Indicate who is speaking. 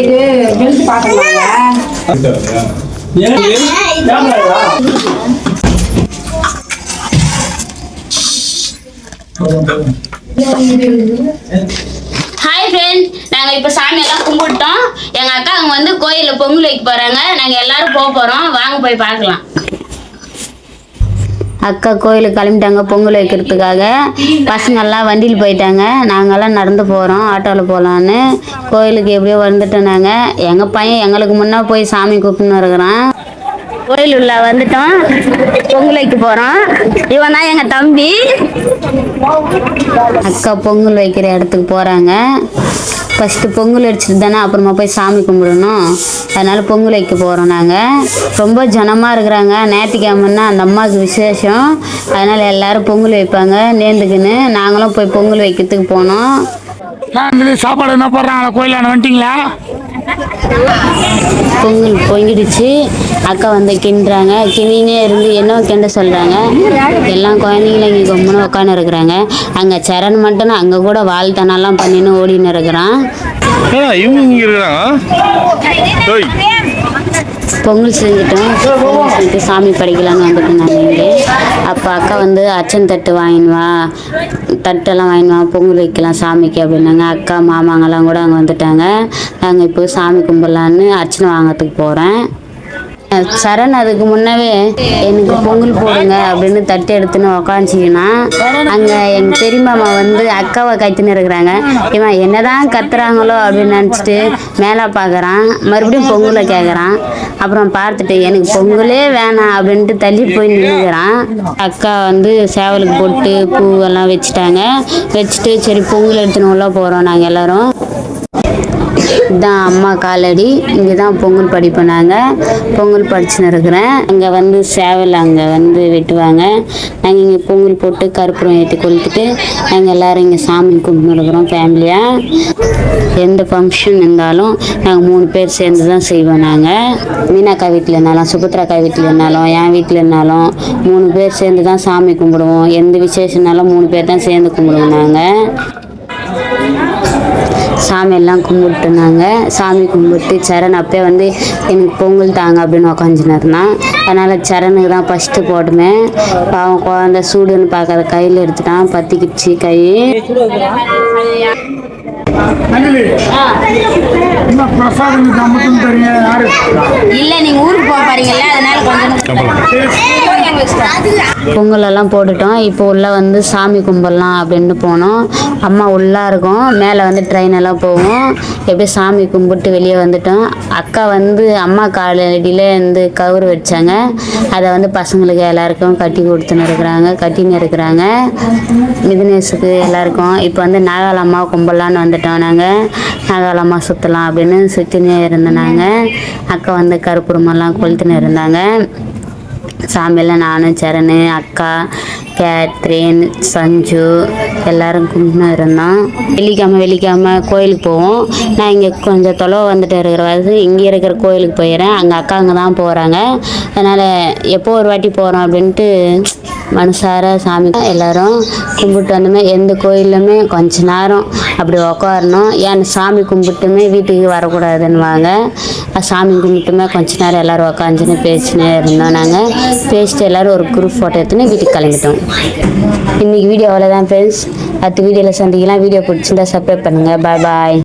Speaker 1: இது விழுந்து பார்க்கலாங்க
Speaker 2: ஹாய் ஃப்ரெண்ட் நாங்கள் இப்போ சாமியெல்லாம் கும்பிட்டோம். எங்கள் அக்கா அங்கே வந்து கோயிலில் பொங்கல் வைக்க போகிறாங்க நாங்கள் எல்லாரும் போக போகிறோம் வாங்க போய் பார்க்கலாம். அக்கா கோயிலுக்கு கிளம்பிட்டாங்க பொங்கல் வைக்கிறதுக்காக. பசங்கள்லாம் வண்டியில் போயிட்டாங்க. நாங்கள்லாம் நடந்து போகிறோம் ஆட்டோவில் போகலான்னு கோயிலுக்கு எப்படியோ வந்துட்டோம் நாங்கள் எங்கள் பையன் எங்களுக்கு முன்னே போய் சாமி கூப்பிட்டுன்னு இருக்கிறான். கோயில் உள்ள வந்துட்டோம். பொங்கல் வைக்க போகிறோம் இவன் தான் எங்கள் தம்பி. அக்கா பொங்கல் வைக்கிற இடத்துக்கு போகிறாங்க ஃபஸ்ட்டு பொங்கல் அடிச்சிட்டு தானே அப்புறமா போய் சாமி கும்பிடணும். அதனால் பொங்கல் வைக்க போகிறோம் நாங்கள் ரொம்ப ஜனமாக இருக்கிறாங்க. ஞாயிற்றுக்கிழமைன்னா அந்த அம்மாவுக்கு விசேஷம். அதனால் எல்லோரும் பொங்கல் வைப்பாங்க. நேர்ந்துக்குன்னு நாங்களும் போய் பொங்கல் வைக்கிறதுக்கு போனோம்.
Speaker 3: சாப்பாடு என்ன போடுறாங்களா கோயிலான வந்துட்டிங்களா?
Speaker 2: பொங்கல் பொங்கிடுச்சு அக்கா வந்து கிண்டுறாங்க. கிண்டினே இருந்து என்ன கிண்ட சொல்கிறாங்க எல்லாம் குழந்தைங்களும் இங்கே கம்முன்னு உட்காந்து இருக்கிறாங்க அங்கே சரண் மட்டும் அங்கே கூட வாழ்த்தனெல்லாம் பண்ணின்னு ஓடின்னு இருக்கிறான்.
Speaker 3: இவங்க இங்கே இருக்கிறாங்க.
Speaker 2: பொங்கல் செஞ்சுட்டோம். பொங்கல் செஞ்சுட்டு சாமி படைக்கலான்னு வந்துட்டோம் நாங்கள் இங்கே. அப்போ அக்கா வந்து அச்சன் தட்டு வாங்கினுவா தட்டெல்லாம் வாங்கினுவா பொங்கல் வைக்கலாம் சாமிக்கு அப்படின்னாங்க. அக்கா மாமாங்கெல்லாம் கூட அங்கே வந்துட்டாங்க. நாங்கள் இப்போ சாமி கும்பிட்லான்னு அர்ச்சனை வாங்கிறதுக்கு போகிறேன் சரண் அதுக்கு முன்னவே எனக்கு பொங்கல் போடுங்க அப்படின்னு தட்டு எடுத்துன்னு உக்காந்துச்சிங்கன்னா அங்கே எங்கள் பெரியமாமா வந்து அக்காவை கைத்துன்னு இருக்கிறாங்க. இவன் என்னதான் கத்துறாங்களோ அப்படின்னு நினச்சிட்டு மேலே பார்க்குறான் மறுபடியும் பொங்கலை கேட்குறான் அப்புறம் பார்த்துட்டு எனக்கு பொங்கலே வேணாம் அப்படின்ட்டு தள்ளி போய் நின்றுக்கிறான் அக்கா வந்து சேவலுக்கு போட்டு பூவெல்லாம் வச்சுட்டாங்க. வச்சுட்டு சரி பொங்கல் எடுத்துன்னு உள்ள போகிறோம் நாங்கள் எல்லாரும். இதுதான் அம்மா காலடி. இங்கே தான் பொங்கல் படிப்போம் நாங்கள் பொங்கல் படிச்சுன்னு இருக்கிறேன். அங்கே வந்து சேவல் அங்கே வந்து வெட்டுவாங்க. நாங்கள் இங்கே பொங்கல் போட்டு கருப்பூரம் ஏற்றி கொளுத்துட்டு நாங்கள் எல்லோரும் இங்கே சாமி கும்பிட்டு இருக்கிறோம் ஃபேமிலியாக எந்த ஃபங்க்ஷன் இருந்தாலும் நாங்கள் மூணு பேர் சேர்ந்து தான் செய்வோம் நாங்கள் மீனாக்கா வீட்டில் இருந்தாலும் சுபத்ராக்கா வீட்டில் இருந்தாலும் என் வீட்டில் இருந்தாலும் மூணு பேர் சேர்ந்து தான் சாமி கும்பிடுவோம். எந்த விசேஷம்னாலும் மூணு பேர் தான் சேர்ந்து கும்பிடுவோம் நாங்கள் சாமியெல்லாம் கும்பிட்டு நாங்கள் சாமி கும்பிட்டு சரண் அப்பயே வந்து எனக்கு பொங்கல் தாங்க அப்படின்னு உக்காந்துன்னு இருந்தான் அதனால் சரணுக்கு தான் ஃபஸ்ட்டு போட்டுமே பாவம் குழந்த சூடுன்னு பார்க்காத கையில் எடுத்துட்டான் பத்திக்கிச்சு கை. இல்லை நீங்கள் ஊருக்கு போக போறீங்கல்ல அதனால பொங்கல் பொங்கலெல்லாம் போட்டுட்டோம். இப்போ உள்ள வந்து சாமி கும்பிடலாம் அப்படின்னு போனோம். அம்மா உள்ளா இருக்கும். மேலே வந்து ட்ரெயின் எல்லாம் போகும் எப்படியும் சாமி கும்பிட்டு வெளியே வந்துட்டோம். அக்கா வந்து அம்மா காலடியில் வந்து கவுரு வச்சாங்க. அதை வந்து பசங்களுக்கு எல்லாருக்கும் கட்டி கொடுத்துன்னு இருக்கிறாங்க. கட்டின்னு இருக்கிறாங்க. மிதினேஷுக்கு எல்லாருக்கும். இப்போ வந்து நாகாலம்மா கும்பிடலான்னு வந்துட்டோம் நாங்கள் நாகாலம்மா சுற்றலாம் அப்படின்னு சுற்றினே இருந்தோம் நாங்கள் அக்கா வந்து கருப்புரமெல்லாம் கொளுத்துன்னு இருந்தாங்க. சாமியில் நானும் சரணு அக்கா கேத்ரின் சஞ்சு எல்லோரும் கும்பிட்டு இருந்தோம். வெள்ளிக்கிழமை வெள்ளிக்கிழமை கோயிலுக்கு போவோம். நான் இங்கே கொஞ்சம் தொலைவு வந்துட்டு இருக்கிற வயசு இங்கே இருக்கிற கோயிலுக்கு போயிடுறேன். அங்கே அக்கா அங்கே தான் போகிறாங்க அதனால் எப்போ ஒரு வாட்டி போகிறோம் அப்படின்ட்டு மனசார சாமி எல்லாரும் கும்பிட்டு வந்தோமே எந்த கோயிலுமே கொஞ்ச நேரம் அப்படி உக்காரணும். ஏன் சாமி கும்பிட்டுமே வீட்டுக்கு வரக்கூடாதுன்னுவாங்க. சாமி கும்பிட்டுமே கொஞ்ச நேரம் எல்லாரும் உக்காந்துன்னு பேசினே இருந்தோம் நாங்கள் பேசிட்டு எல்லாரும் ஒரு குரூப் ஃபோட்டோ எடுத்துன்னு வீட்டுக்கு கிளம்பிட்டோம். இன்னைக்கு வீடியோ அவ்வளோதான் ஃப்ரெண்ட்ஸ் அடுத்த வீடியோவில் சந்திக்கலாம். வீடியோ பிடிச்சிருந்தா சப்ஸ்கிரைப் பண்ணுங்கள் பாய் பாய்